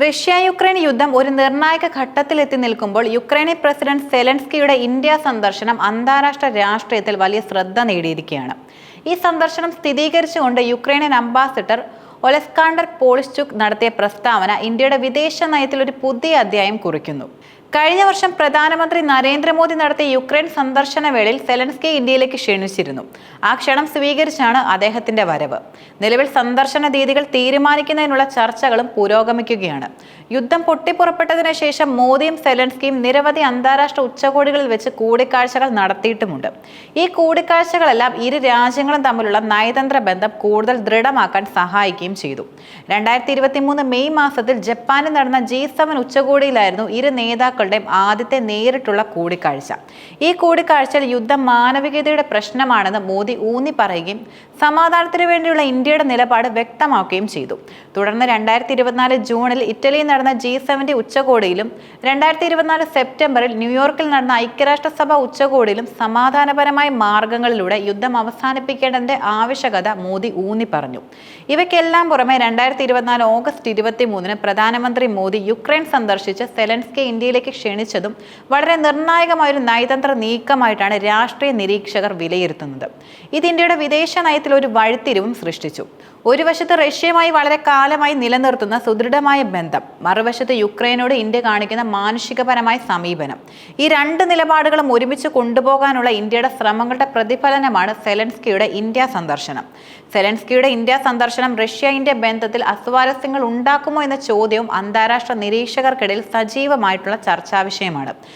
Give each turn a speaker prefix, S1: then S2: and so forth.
S1: Russia Ukraine യുദ്ധം ഒരു നിർണായക ഘട്ടത്തിലെത്തി നിൽക്കുമ്പോൾ യുക്രൈനി പ്രസിഡന്റ് സെലൻസ്കിയുടെ ഇന്ത്യ സന്ദർശനം അന്താരാഷ്ട്ര രാഷ്ട്രീയത്തിൽ വലിയ ശ്രദ്ധ നേടിയിരിക്കുകയാണ്. ഈ സന്ദർശനം സ്ഥിരീകരിച്ചുകൊണ്ട് യുക്രൈനിയൻ അംബാസിഡർ ഒലസ്കാണ്ടർ പോളിസ്ചുക് നടത്തിയ പ്രസ്താവന ഇന്ത്യയുടെ വിദേശ നയത്തിൽ ഒരു പുതിയ അധ്യായം കുറിക്കുന്നു. കഴിഞ്ഞ വർഷം പ്രധാനമന്ത്രി നരേന്ദ്രമോദി നടത്തിയ യുക്രൈൻ സന്ദർശന വേളയിൽ സെലൻസ്കി ഇന്ത്യയിലേക്ക് ക്ഷണിച്ചിരുന്നു. ആ ക്ഷണം സ്വീകരിച്ചാണ് അദ്ദേഹത്തിന്റെ വരവ്. നിലവിൽ സന്ദർശന രീതികൾ തീരുമാനിക്കുന്നതിനുള്ള ചർച്ചകളും പുരോഗമിക്കുകയാണ്. യുദ്ധം പൊട്ടിപ്പുറപ്പെട്ടതിന് ശേഷം മോദിയും സെലൻസ്കിയും നിരവധി അന്താരാഷ്ട്ര ഉച്ചകോടികളിൽ വെച്ച് കൂടിക്കാഴ്ചകൾ നടത്തിയിട്ടുമുണ്ട്. ഈ കൂടിക്കാഴ്ചകളെല്ലാം ഇരു രാജ്യങ്ങളും തമ്മിലുള്ള നയതന്ത്ര ബന്ധം കൂടുതൽ ദൃഢമാക്കാൻ സഹായിക്കുകയും ചെയ്തു. രണ്ടായിരത്തി മെയ് മാസത്തിൽ ജപ്പാനിൽ നടന്ന ജി ഉച്ചകോടിയിലായിരുന്നു ഇരു നേതാക്കളുടെയും ആദ്യത്തെ നേരിട്ടുള്ള കൂടിക്കാഴ്ച. ഈ കൂടിക്കാഴ്ചയിൽ യുദ്ധം മാനവികതയുടെ പ്രശ്നമാണെന്ന് മോദി ഊന്നി പറയുകയും സമാധാനത്തിനു വേണ്ടിയുള്ള ഇന്ത്യയുടെ നിലപാട് വ്യക്തമാക്കുകയും ചെയ്തു. തുടർന്ന് രണ്ടായിരത്തി ഇരുപത്തിനാല് ജൂണിൽ ഇറ്റലിയിൽ നടന്ന ജി സെവന്റെ ഉച്ചകോടിയിലും രണ്ടായിരത്തി ഇരുപത്തിനാല് സെപ്റ്റംബറിൽ ന്യൂയോർക്കിൽ നടന്ന ഐക്യരാഷ്ട്രസഭ ഉച്ചകോടിയിലും സമാധാനപരമായ മാർഗങ്ങളിലൂടെ യുദ്ധം അവസാനിപ്പിക്കേണ്ടതിന്റെ ആവശ്യകത മോദി ഊന്നി പറഞ്ഞു ഇവയ്ക്കെല്ലാം പുറമെ രണ്ടായിരത്തി ഇരുപത്തിനാല് ഓഗസ്റ്റ് ഇരുപത്തി മൂന്നിന് പ്രധാനമന്ത്രി മോദി യുക്രൈൻ സന്ദർശിച്ച് സെലൻസ്കെ ഇന്ത്യയിലേക്ക് ക്ഷണിച്ചതും വളരെ നിർണായകമായ ഒരു നയതന്ത്ര നീക്കമായിട്ടാണ് രാഷ്ട്രീയ നിരീക്ഷകർ വിലയിരുത്തുന്നത്. ഇത് ഇന്ത്യയുടെ വിദേശ നയത്തിൽ ഒരു വഴിത്തിരിവും സൃഷ്ടിച്ചു. ഒരു വശത്ത് റഷ്യയുമായി വളരെ കാലമായി നിലനിർത്തുന്ന സുദൃഢമായ ബന്ധം മറുവശത്ത് യുക്രൈനോട് ഇന്ത്യ കാണിക്കുന്ന മാനുഷികപരമായ സമീപനം. ഈ രണ്ട് നിലപാടുകളും ഒരുമിച്ച് കൊണ്ടുപോകാനുള്ള ഇന്ത്യയുടെ ശ്രമങ്ങളുടെ പ്രതിഫലനമാണ് സെലൻസ്കിയുടെ ഇന്ത്യ സന്ദർശനം. സെലൻസ്കിയുടെ ഇന്ത്യ സന്ദർശനം റഷ്യ ഇന്ത്യ ബന്ധത്തിൽ അസ്വാരസ്യങ്ങൾ ഉണ്ടാക്കുമോ എന്ന ചോദ്യവും അന്താരാഷ്ട്ര നിരീക്ഷകർക്കിടയിൽ സജീവമായിട്ടുള്ള ചർച്ചാ വിഷയമാണ്